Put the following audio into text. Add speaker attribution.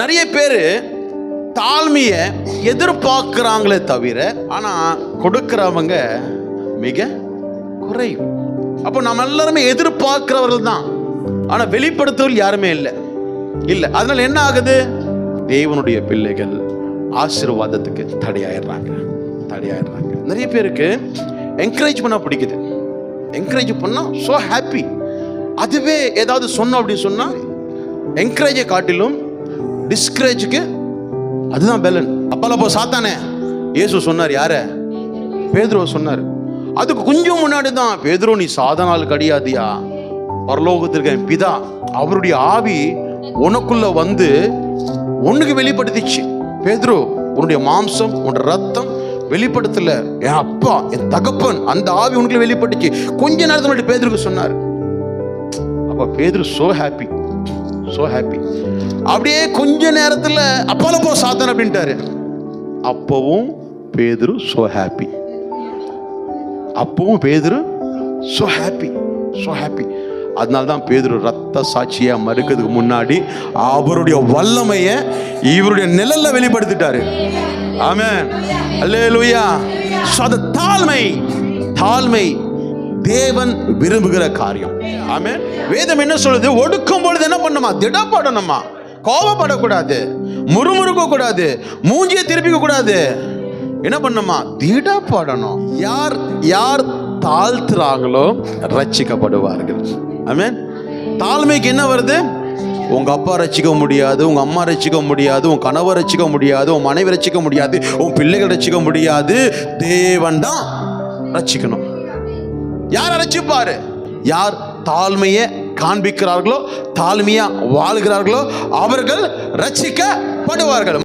Speaker 1: நிறைய பேர் தாழ்மையை எதிர்பார்க்குறாங்களே தவிர ஆனால் கொடுக்குறவங்க மிக குறையும் அப்போ நம்ம எல்லாருமே எதிர்பார்க்கிறவர்கள் தான். ஆனால் வெளிப்படுத்துவர்கள் யாருமே இல்லை. இல்லை. அதனால் என்ன ஆகுது? தேவனுடைய பிள்ளைகள் ஆசீர்வாதத்துக்கு தடையாயிடுறாங்க. தடையாயிடுறாங்க. நிறைய பேருக்கு என்கரேஜ் பண்ண பிடிக்குது. என்கரேஜ் பண்ணால் ஸோ ஹாப்பி அதுவே ஏதாவது சொன்னோம் அப்படின்னு சொன்னால் என்கரேஜை காட்டிலும் டிஸ்கரேஜுக்கு அதுதான் பெலன். அப்பால போ சாத்தானே இயேசு சொன்னார் யார? பேதுருவ சொன்னார். அதுக்கு கொஞ்சம் முன்னாடி தான் பேதுரு நீ சாதனால் கிடையாதியா? பரலோகத்திற்கு என் பிதா அவருடைய ஆவி உனக்குள்ள வந்து ஒண்ணுக்கு வெளிப்படுத்திச்சு. பேதுரு உன்னுடைய மாம்சம் உன்னுடைய ரத்தம் வெளிப்படுத்தல. என் அப்பா என் தகப்பன் அந்த ஆவி உனக்கு வெளிப்பட்டுச்சு. கொஞ்ச நேரத்துக்கு முன்னாடி பேதுருக்கு சொன்னார். அப்ப பேதுரு சோ ஹாப்பி ஸோ ஹாப்பி அப்படியே கொஞ்ச நேரத்தில் அப்பால போ சாத்தன் அப்படின்ட்டாரு. அப்பவும் பேதுரு சோ ஹாப்பி அப்பவும் பேதுரு சோ ஹாப்பி சோ ஹாப்பி அதனால தான் பேதுரு ரத்த சாட்சியாக மறுக்கிறதுக்கு முன்னாடி அவருடைய வல்லமையை இவருடைய நிழலில் வெளிப்படுத்திட்டாரு. ஆமே அல்லே லூயா ஸோ அது தாழ்மை தாழ்மை. தேவன் விரும்புகிற காரியம். ஆமென். வேதம் என்ன சொல்லுது? ஒடுக்கும் பொழுது என்ன பண்ணுமா? திடப்படணுமா? கோபப்படக்கூடாது. முறுமுறுக்க கூடாது. மூஞ்சியை திருப்பிக்க கூடாது. என்ன பண்ணுமா? திடப்படணும். யார் யார் தாழ்த்துறாங்களோ ரட்சிக்கப்படுவார்கள். ஆமென். தாழ்மைக்கு என்ன வருது? உங்க அப்பா ரசிக்க முடியாது உங்க அம்மா ரசிக்க முடியாது உன் கணவர் ரசிக்க முடியாது உன் மனைவி ரசிக்க முடியாது உன் பிள்ளைகள் ரசிக்க முடியாது. தேவன் தான் ரட்சிக்கணும். யார் அழைச்சிப்பாரு யார் தாழ்மையை காண்பிக்கிறார்களோ தாழ்மையா வாழ்கிறார்களோ அவர்கள் ரட்சிக்கப்படுவார்கள்.